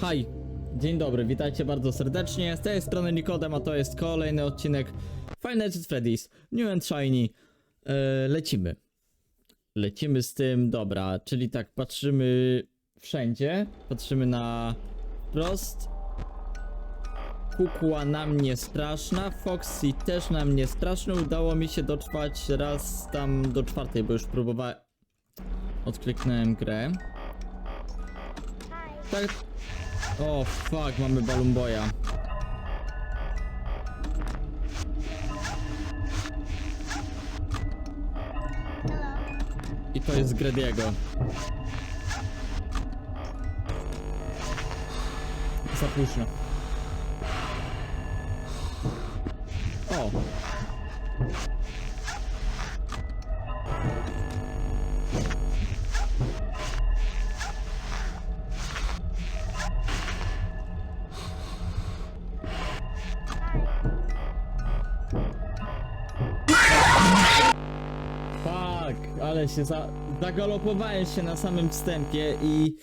Hej, dzień dobry, witajcie bardzo serdecznie. Z tej strony Nikodem, a to jest kolejny odcinek Five Nights Freddy's New and Shiny. E, lecimy. Lecimy z tym, dobra, czyli tak, patrzymy wszędzie. Patrzymy na wprost. Kukła na mnie straszna, Foxy też na mnie straszny. Udało mi się dotrwać raz tam do czwartej, bo już próbowałem. Odkliknąłem grę. Tak. O, fuck, mamy Balloon Boya. I to jest Grediego. Za późno. O! Fuck, ale się za... zagalopowałem się na samym wstępie i...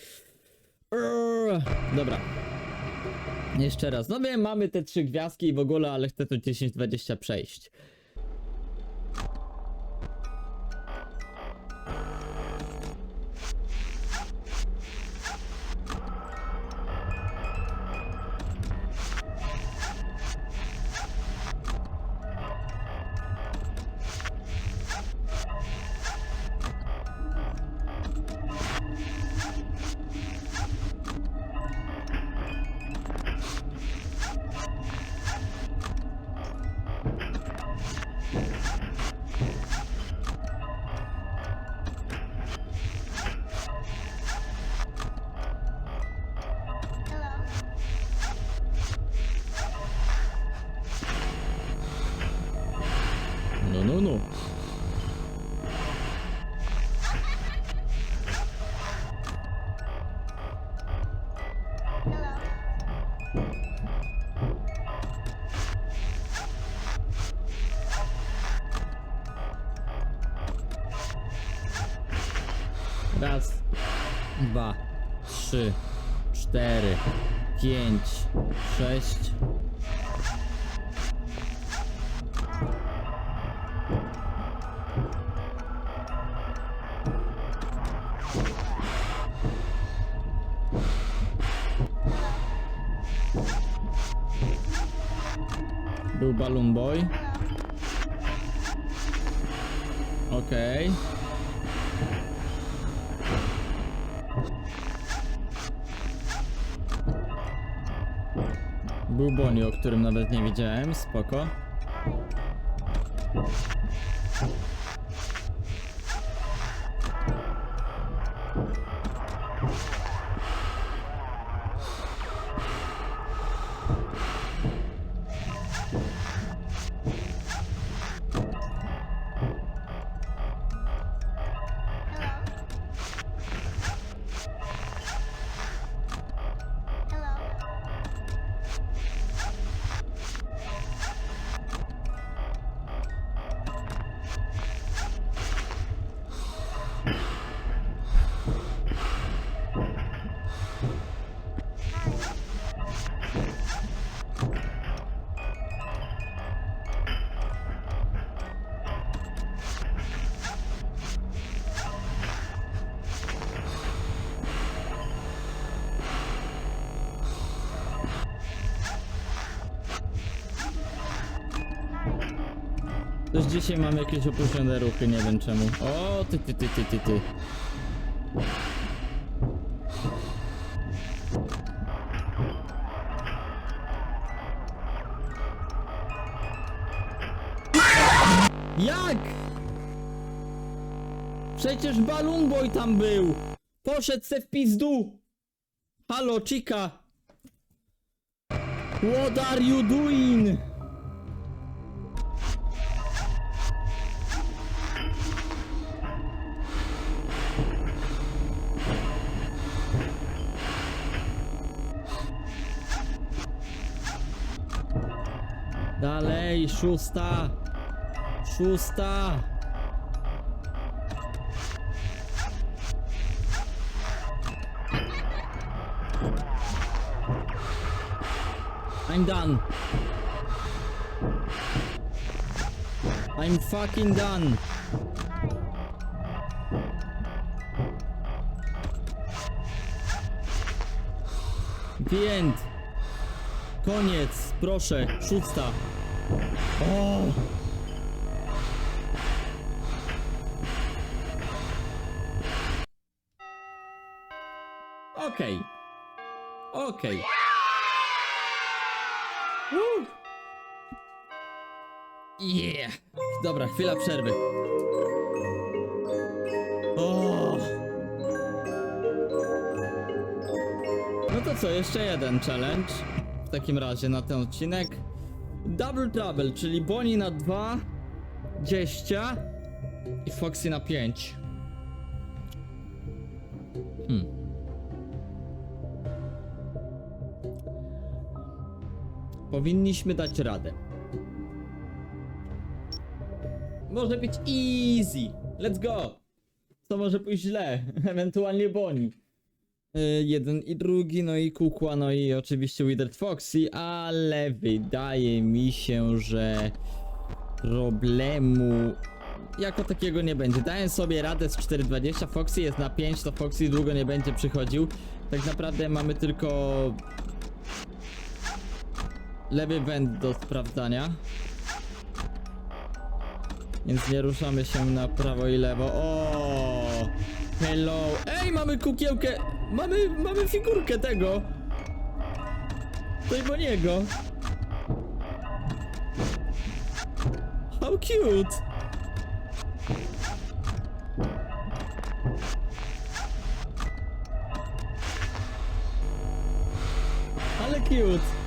Dobra. Jeszcze raz. No wiem, mamy te trzy gwiazdki i w ogóle, ale chcę to 10-20 przejść. Raz, dwa, trzy, cztery, pięć, sześć. Był Balloon Boy. Okej. Był Bonnie, o którym nawet nie wiedziałem. Spoko. Też dzisiaj mam jakieś opóźnione ruchy, nie wiem czemu. O, ty, ty, ty, ty, ty, ty. Jak? Przecież Balloon Boy tam był! Poszedł se w pizdu! Halo, chica! What are you doing? Dalej, szósta! Szósta! I'm done. I'm fucking done. The end. Koniec, proszę, szósta. Okej. Okej. Yeah. Dobra, chwila przerwy. O! No to co, jeszcze jeden challenge. W takim razie na ten odcinek. Double Trouble, czyli Bonnie na 2, 20 i Foxy na 5. Hmm. Powinniśmy dać radę. Może być easy. Let's go. Co może pójść źle? Ewentualnie Bonnie. Y, jeden i drugi, no i Kukła, no i oczywiście Withered Foxy, ale wydaje mi się, że problemu jako takiego nie będzie. Dałem sobie radę z 4.20, Foxy jest na 5, to Foxy długo nie będzie przychodził. Tak naprawdę mamy tylko lewy węd do sprawdzania. Więc nie ruszamy się na prawo i lewo. O! Hello! Ej, mamy kukiełkę! Mamy, mamy figurkę tego! Tego niego! How cute! Ale cute!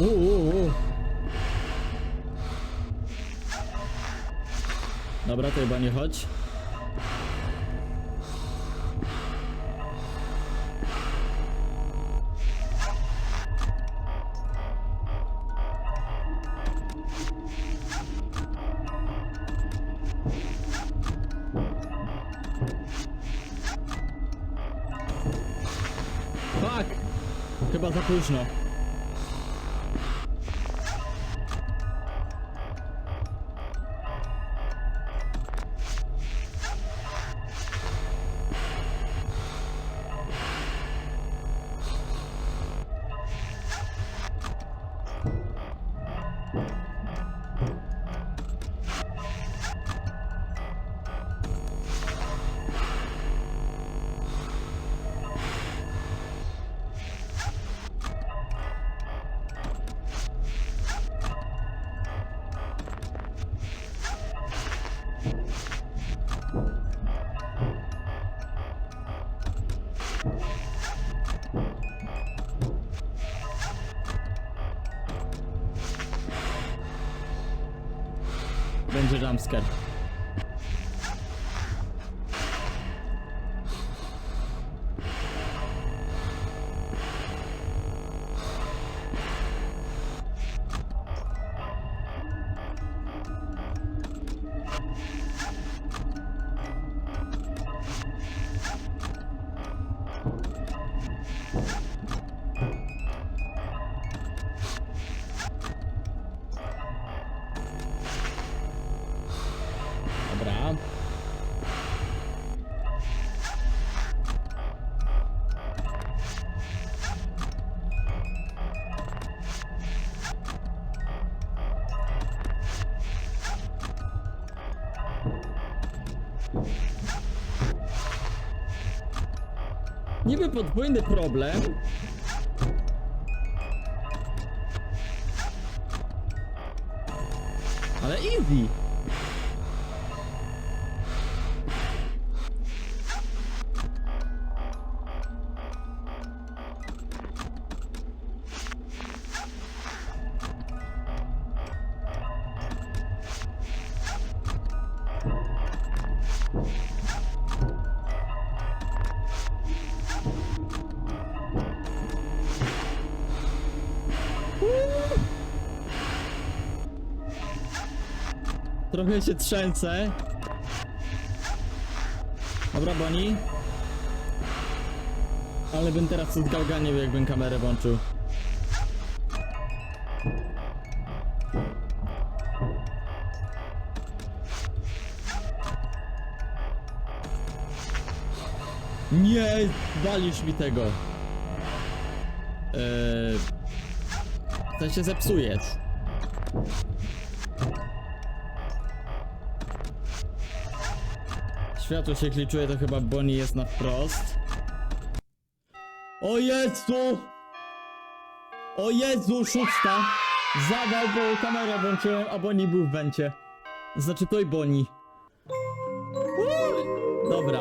Uuu. Dobra, to chyba nie chodź. Chyba za późno. Będzie jumpscare. Niby podwójny problem. Ale easy. Trochę się trzęsę. Dobra, Boni. Ale bym teraz od gałganił, jakbym kamerę włączył. Nie, walisz mi tego. Eee, to się zepsujesz. Światło się kliczuje, to chyba Bonnie jest na wprost. O Jezu! O Jezu, szósta! Zawał, bo kamerę włączyłem, a Bonnie był w wencie. Znaczy to i Bonnie. Dobra.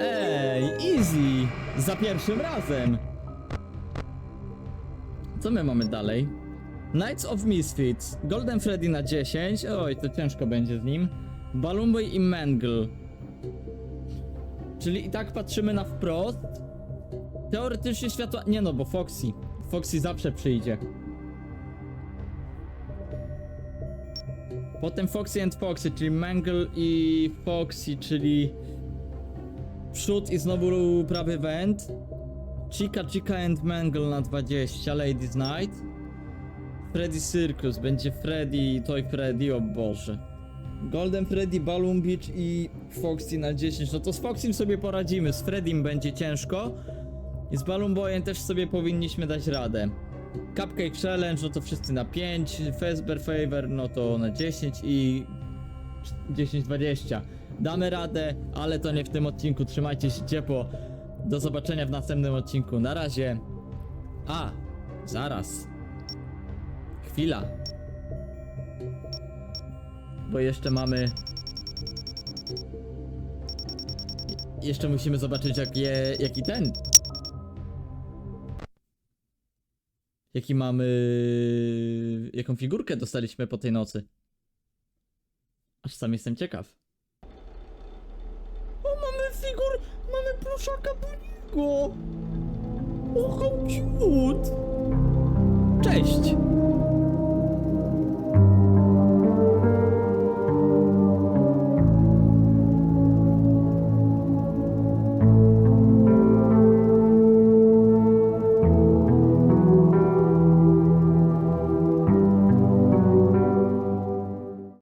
Ej, easy! Za pierwszym razem! Co my mamy dalej? Knights of Misfits. Golden Freddy na 10. Oj, to ciężko będzie z nim. Balloon i Mangle. Czyli i tak patrzymy na wprost. Teoretycznie światła... Nie no, bo Foxy. Foxy zawsze przyjdzie. Potem Foxy and Foxy, czyli Mangle i Foxy, czyli... Przód i znowu prawy węd. Chica, Chica and Mangle na 20, Ladies Night. Freddy Circus, będzie Freddy, Toy Freddy, o Boże. Golden Freddy, Balloon Beach i Foxy na 10. No to z Foxym sobie poradzimy, z Freddym będzie ciężko. I z Balloon Boyem też sobie powinniśmy dać radę. Cupcake Challenge, no to wszyscy na 5. Fazbear Favor, no to na 10 i 10-20. Damy radę, ale to nie w tym odcinku. Trzymajcie się ciepło. Do zobaczenia w następnym odcinku. Na razie. A, zaraz. Chwila. Bo jeszcze mamy. Je- Jeszcze musimy zobaczyć, jak je, jaki ten. Jaki mamy. Jaką figurkę dostaliśmy po tej nocy. Aż sam jestem ciekaw. O, mamy figur. Mamy pluszaka Boniego. O, how cute. Cześć.